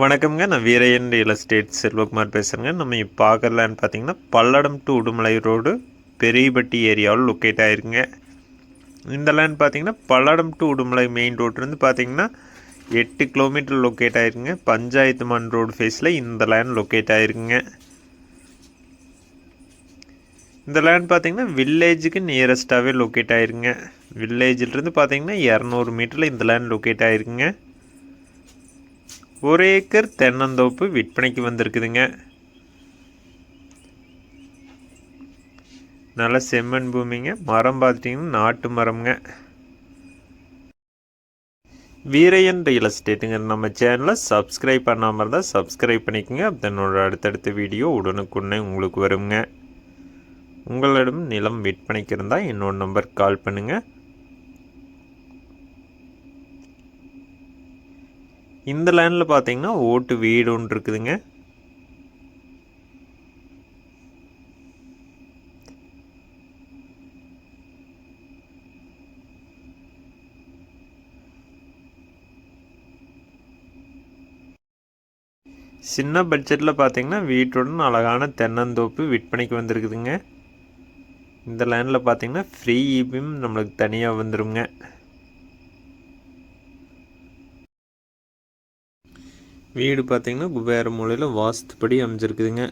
வணக்கம்ங்க. நான் Veeraiyan real estate Selvakumar பேசுகிறேங்க நம்ம இப்போ பார்க்கலான்னு பார்த்தீங்கன்னா பல்லடம் டு உடுமலை ரோடு பெரியபட்டி ஏரியாவில் லொக்கேட் ஆயிருங்க இந்த லேண்ட் பார்த்தீங்கன்னா பல்லடம் டு உடுமலை மெயின் ரோட்லேருந்து பார்த்தீங்கன்னா எட்டு கிலோமீட்டர் லொக்கேட் ஆயிருங்க பஞ்சாயத்து மண் ரோடு ஃபேஸில் இந்த லேண்ட் லொக்கேட் ஆயிருங்க இந்த லேண்ட் பார்த்தீங்கன்னா வில்லேஜுக்கு நியரஸ்ட்டாகவே லொக்கேட் ஆயிருங்க வில்லேஜிலிருந்து பார்த்தீங்கன்னா இரநூறு மீட்டரில் இந்த லேண்ட் லொக்கேட் ஆயிருக்குங்க. ஒரு ஏக்கர் தென்னந்தோப்பு விற்பனைக்கு வந்திருக்குதுங்க. நல்ல செம்மண் பூமிங்க. மரம் பார்த்துட்டிங்கன்னா நாட்டு மரம்ங்க. வீரையன் ரியல் எஸ்டேட்டுங்க. நம்ம சேனலை சப்ஸ்கிரைப் பண்ணாமல் இருந்தால் சப்ஸ்கிரைப் பண்ணிக்கோங்க. அதனோட அடுத்தடுத்த வீடியோ உடனுக்குடனே உங்களுக்கு வருங்க. உங்களிடம் நிலம் விற்பனைக்கு இருந்தால் என்னோட நம்பர் கால் பண்ணுங்கள் இந்த லேண்டில் பார்த்தீங்கன்னா ஓட்டு வீடு ஒன்று இருக்குதுங்க. சின்ன பட்ஜெட்டில் பார்த்தீங்கன்னா வீட்டுடன் அழகான தென்னந்தோப்பு விற்பனைக்கு வந்திருக்குதுங்க. இந்த லேண்டில் பார்த்தீங்கன்னா ஃப்ரீ இபியும் நம்மளுக்கு தனியாக வந்துடுங்க வீடு பார்த்தீங்கன்னா குபேர மூலையில் வாஸ்துப்படி அமைஞ்சிருக்குதுங்க.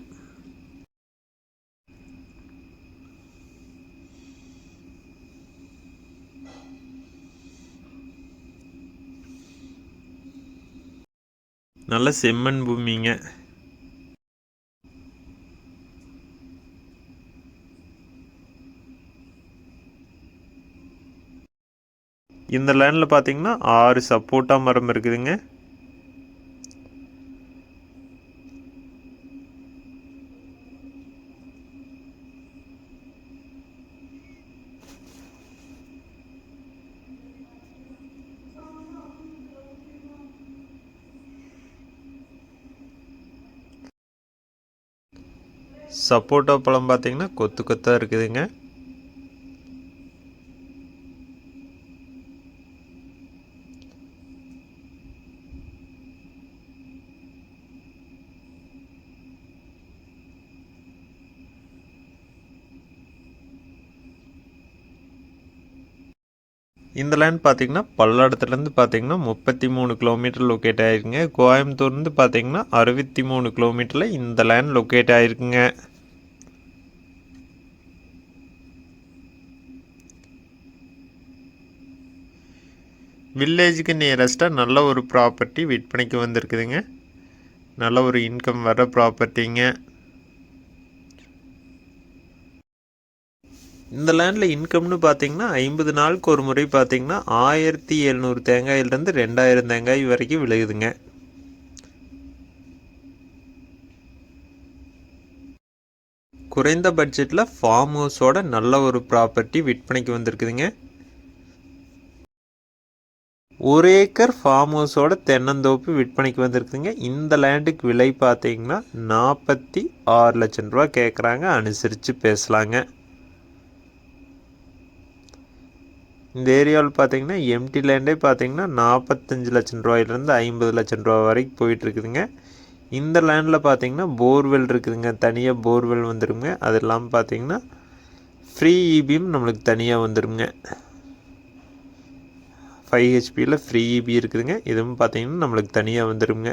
நல்ல செம்மண் பூமிங்க. இந்த லேண்டில் பார்த்தீங்கன்னா ஆறு சப்போட்டா மரம் இருக்குதுங்க. சப்போட்டா பழம் பார்த்திங்கன்னா கொத்து கொத்தாக இருக்குதுங்க. இந்த லேண்ட் பார்த்தீங்கன்னா பல்லடத்துலேருந்து பார்த்தீங்கன்னா முப்பத்தி மூணு கிலோமீட்டர் லொக்கேட் ஆகிருக்குங்க கோயம்புத்தூர்லேருந்து பார்த்தீங்கன்னா அறுபத்தி மூணு கிலோமீட்டரில் இந்த லேண்ட் லொக்கேட் ஆகிருக்குங்க வில்லேஜுக்கு நியரஸ்ட்டாக நல்ல ஒரு ப்ராப்பர்ட்டி விற்பனைக்கு வந்திருக்குதுங்க. நல்ல ஒரு இன்கம் வர ப்ராப்பர்ட்டிங்க இந்த லேண்டில் இன்கம்னு பார்த்தீங்கன்னா ஐம்பது நாளுக்கு ஒரு முறை பார்த்தீங்கன்னா ஆயிரத்தி எழுநூறு தேங்காயிலேருந்து ரெண்டாயிரம் தேங்காய் வரைக்கும் விளையுதுங்க குறைந்த பட்ஜெட்டில் ஃபார்ம் ஹவுஸோட நல்ல ஒரு ப்ராப்பர்ட்டி விற்பனைக்கு வந்திருக்குதுங்க. ஒரு ஏக்கர் ஃபார்ம் ஹவுஸோட தென்னந்தோப்பு விற்பனைக்கு வந்திருக்குதுங்க. இந்த லேண்டுக்கு விலை பார்த்தீங்கன்னா நாற்பத்தி ஆறு லட்சம் ரூபா கேட்குறாங்க அனுசரித்து பேசலாங்க. இந்த ஏரியாவில் பார்த்தீங்கன்னா எம்டி லேண்டே பார்த்தீங்கன்னா நாற்பத்தஞ்சு லட்சம் ரூபாயிலேருந்து ஐம்பது லட்சம் ரூபா வரைக்கும் போயிட்டுருக்குதுங்க. இந்த லேண்டில் பார்த்தீங்கன்னா போர்வெல் இருக்குதுங்க. தனியாக போர்வெல் வந்துடுங்க அது இல்லாமல் பார்த்தீங்கன்னா ஃப்ரீ இபியும் நம்மளுக்கு தனியாக வந்துடுங்க ஃபைவ் ஹெச்பியில் ஃப்ரீ இபி இருக்குதுங்க. இதுவும் பார்த்தீங்கன்னா நம்மளுக்கு தனியாக வந்துடுங்க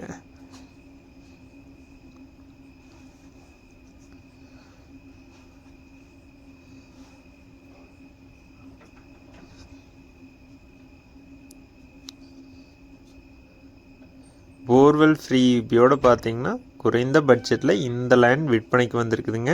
போர்வெல் ஃப்ரீ இபியோடு பார்த்தீங்கன்னா குறைந்த பட்ஜெட்டில் இந்த லேண்ட் விற்பனைக்கு வந்திருக்குதுங்க.